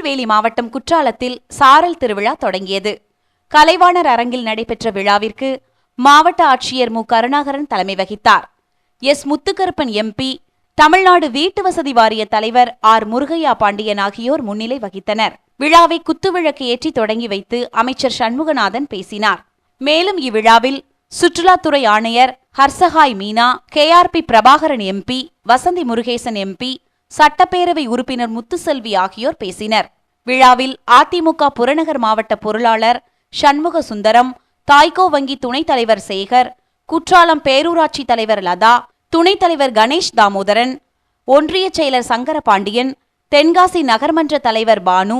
திருநெல்வேலி மாவட்டம் குற்றாலத்தில் சாரல் திருவிழா தொடங்கியது. கலைவாணர் அரங்கில் நடைபெற்ற விழாவிற்கு மாவட்ட ஆட்சியர் மு. கருணாகரன் தலைமை வகித்தார். எஸ். முத்துக்கருப்பன் எம்பி தமிழ்நாடு வீட்டு வசதி வாரிய தலைவர் ஆர். முருகையா பாண்டியன் ஆகியோர் முன்னிலை வகித்தனர். விழாவை குத்துவிளக்கு ஏற்றி தொடங்கி வைத்து அமைச்சர் சண்முகநாதன் பேசினார். மேலும் இவ்விழாவில் சுற்றுலாத்துறை ஆணையர் ஹர்சஹாய் மீனா கேஆர்பி பிரபாகரன் எம்பி வசந்தி முருகேசன் எம்பி சட்டப்பேரவை உறுப்பினர் முத்துசெல்வி ஆகியோர் பேசினர். விழாவில் அதிமுக புறநகர் மாவட்ட பொருளாளர் சண்முக சுந்தரம் தாய்கோ வங்கி துணைத் தலைவர் சேகர் குற்றாலம் பேரூராட்சி தலைவர் லதா துணைத் தலைவர் கணேஷ் தாமோதரன் ஒன்றிய செயலர் சங்கரபாண்டியன் தென்காசி நகர்மன்ற தலைவர் பானு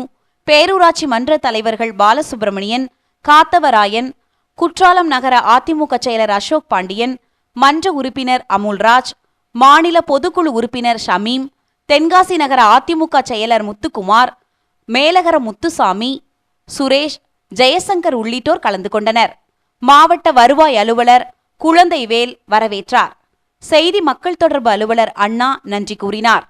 பேரூராட்சி மன்ற தலைவர்கள் பாலசுப்பிரமணியன் காத்தவராயன் குற்றாலம் நகர அதிமுக செயலர் அசோக் பாண்டியன் மன்ற உறுப்பினர் அமுல்ராஜ் மாநில பொதுக்குழு உறுப்பினர் ஷமீம் தென்காசி நகர அதிமுக செயலர் முத்துக்குமார் மேலகர முத்துசாமி சுரேஷ் ஜெயசங்கர் உள்ளிட்டோர் கலந்து கொண்டனர். மாவட்ட வருவாய் அலுவலர் குழந்தைவேல் வரவேற்றார். செய்தி மக்கள் தொடர்பு அலுவலர் அண்ணா நன்றி கூறினார்.